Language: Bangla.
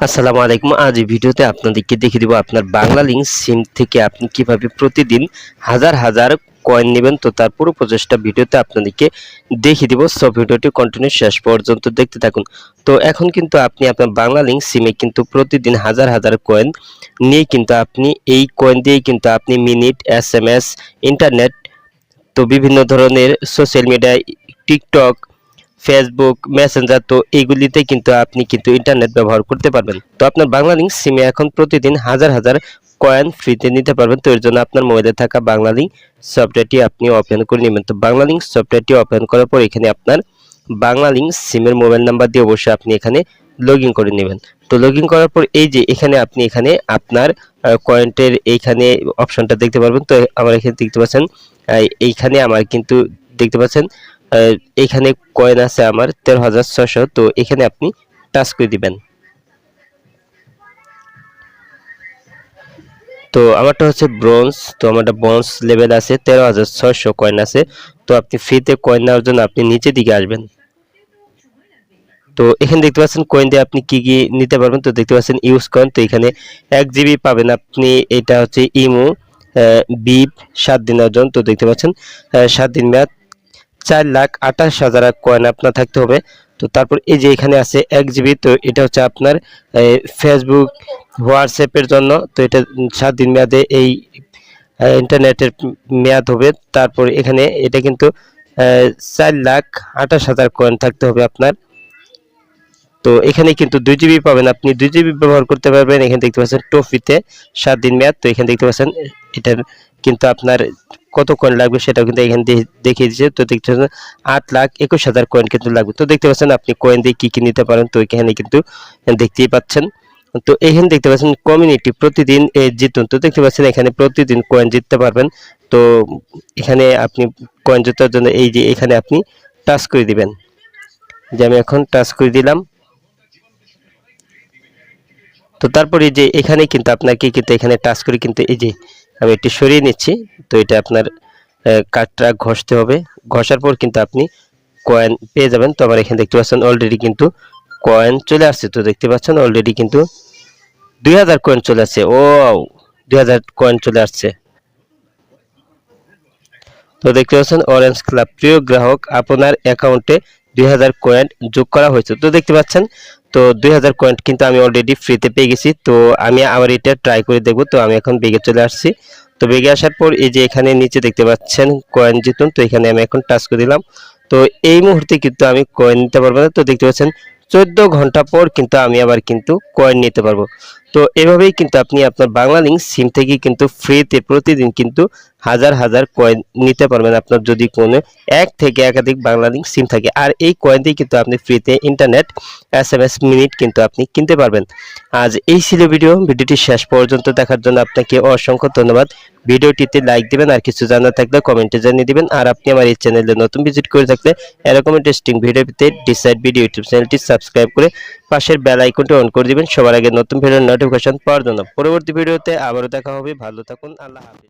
আসসালামু আলাইকুম। আজ ভিডিওতে আপনাদেরকে দেখিয়ে দিব আপনার বাংলা লিঙ্ক সিম থেকে আপনি কীভাবে প্রতিদিন হাজার হাজার কয়েন নেবেন। তো তার পুরো প্রচেষ্টা ভিডিওতে আপনাদেরকে দেখিয়ে দিব। সব ভিডিওটি কন্টিনিউ শেষ পর্যন্ত দেখতে থাকুন। তো এখন কিন্তু আপনি আপনার বাংলা লিঙ্ক সিমে কিন্তু প্রতিদিন হাজার হাজার কয়েন নিয়ে কিন্তু আপনি এই কয়েন দিয়েই কিন্তু আপনি minute S M S internet তো বিভিন্ন ধরনের social media TikTok Facebook Messenger তো এইগুলিতে কিন্তু আপনি কিন্তু ইন্টারনেট ব্যবহার করতে পারবেন। তো আপনার বাংলা লিঙ্ক সিমে এখন প্রতিদিন হাজার হাজার কয়েন ফ্রিতে নিতে পারবেন। তো এর জন্য আপনার মোবাইলে থাকা বাংলা লিঙ্ক সফটওয়্যারটি আপনি ওপেন করে নেবেন। তো বাংলা লিঙ্ক সফটওয়্যারটি ওপেন করার পর এখানে আপনার বাংলা লিঙ্ক সিমের মোবাইল নাম্বার দিয়ে অবশ্যই আপনি এখানে লগ ইন করে নেবেন। তো লগ ইন করার পর এই যে এখানে আপনি এখানে আপনার কয়েন্টের এইখানে অপশনটা দেখতে পারবেন। তো আমার এখানে দেখতে পাচ্ছেন এইখানে আমার কিন্তু দেখতে পাচ্ছেন আহ, এইখানে কয়েন আছে আমার তেরো হাজার ছশো তো এখানে আপনি টাচ করে দিবেন। তো আমারটা হচ্ছে ব্রোঞ্জ তো আমারটা ব্রোঞ্জ লেভেল আছে তেরো হাজার ছয়শো কয়েন আছে। তো আপনি ফ্রিতে কয়েন নেওয়ার জন্য আপনি নিচের দিকে আসবেন। তো এখানে দেখতে পাচ্ছেন কয়েন দিয়ে আপনি কি কি নিতে পারবেন তো দেখতে পাচ্ছেন ইউজ কয়েন তো এখানে এক জিবি পাবেন আপনি এটা হচ্ছে ইমো বিপ সাত দিনের ওজন তো দেখতে পাচ্ছেন সাত দিন মেয়াদ। চার লাখ আঠাশ হাজার কয়েন আপনার থাকতে হবে। তো তারপর এই যে এখানে আছে এক জিবি তো এটা হচ্ছে আপনার ফেসবুক হোয়াটসঅ্যাপের জন্য। তো এটা সাত দিন মেয়াদে এই ইন্টারনেটের মেয়াদ হবে। তারপর এখানে এটা কিন্তু চার লাখ আঠাশ হাজার কয়েন থাকতে হবে আপনার। তো এখানে কিন্তু দুই জিবি পাবেন আপনি। দুই জিবি ব্যবহার করতে পারবেন। এখানে দেখতে পাচ্ছেন টফিতে সাত দিন মেয়াদ। তো এখানে দেখতে পাচ্ছেন এটার কিন্তু আপনার কত কয়েন লাগবে সেটাও কিন্তু এখানে দেখিয়ে দিচ্ছে। তো দেখতে পাচ্ছেন, আট লাখ একুশ হাজার কয়েন কিন্তু লাগবে। তো দেখতে পাচ্ছেন, আপনি কয়েন দিয়ে কী কী নিতে পারেন, তো এখানে কিন্তু দেখতেই পাচ্ছেন। তো এখানে দেখতে পাচ্ছেন কমিউনিটি প্রতিদিন জিতুন। তো দেখতে পাচ্ছেন, এখানে প্রতিদিন কয়েন জিততে পারবেন। তো এখানে আপনি কয়েন জেতার জন্য এই যে এখানে আপনি টাচ করে দিবেন। যে আমি এখন টাচ করে দিলাম। তো তারপরে যে এখানে কিন্তু আপনাকে কিন্তু এখানে টাচ করে কিন্তু এই যে আমি এটি সরিয়ে নিচ্ছি। তো এটা আপনার কাঠটা ঘষতে হবে। ঘষার পর কিন্তু আপনি কয়েন পেয়ে যাবেন। তো আমার এখানে দেখতে পাচ্ছেন অলরেডি কিন্তু কয়েন চলে আসছে। তো দেখতে পাচ্ছেন অলরেডি কিন্তু দুই হাজার কয়েন চলে আসছে। ও, দুই হাজার কয়েন চলে আসছে। তো দেখতে পাচ্ছেন অরেঞ্জ ক্লাব প্রিয় গ্রাহক, আপনার অ্যাকাউন্টে দুই হাজার কয়েন যোগ করা হয়েছে। তো দেখতে পাচ্ছেন, তো দুই হাজার কয়েন কিন্তু আমি অলরেডি ফ্রিতে পেয়ে গেছি। তো আমি আবার এটা ট্রাই করে দেখব। তো আমি এখন বেগে চলে আসছি। তো বেগে আসার পর এই যে এখানে নিচে দেখতে পাচ্ছেন কয়েন জিতুন, তো এখানে আমি এখন টাচ করে দিলাম। তো এই মুহূর্তে কিন্তু আমি কয়েন নিতে পারব না। তো দেখতে পাচ্ছেন, চোদ্দ ঘণ্টা পর কিন্তু আমি আবার কিন্তু কয়েন নিতে পারব। তো এভাবেই কিন্তু আপনি আপনার বাংলা লিঙ্ক সিম থেকে কিন্তু ফ্রিতে প্রতিদিন কিন্তু হাজার হাজার কয়েন নিতে পারবেন আপনার যদি কোনো এক থেকে একাধিক বাংলা লিঙ্ক সিম থাকে। আর এই কয়েন দিয়ে কিন্তু আপনি ফ্রিতে internet S M S minute কিন্তু আপনি কিনতে পারবেন। আজ এই ছিল ভিডিও ভিডিওটি শেষ পর্যন্ত দেখার জন্য আপনাকে অসংখ্য ধন্যবাদ। ভিডিওটিতে লাইক দিবেন আর কিছু জানা থাকলে কমেন্টে জানিয়ে দিবেন। আর আপনি আমার এই চ্যানেলে নতুন ভিজিট করে থাকলে এরকম ইন্টারেস্টিং ভিডিও পেতে ডিসাইড ভিডিও ইউটিউব চ্যানেলটি সাবস্ক্রাইব করে পাশের বেল আইকনটি অন করে দিবেন। সবার আগে নতুন ভিডিওর নোটিফিকেশন পাওয়ার জন্য। পরবর্তী ভিডিওতে আবারও দেখা হবে। ভালো থাকুন। আল্লাহ হাফিজ।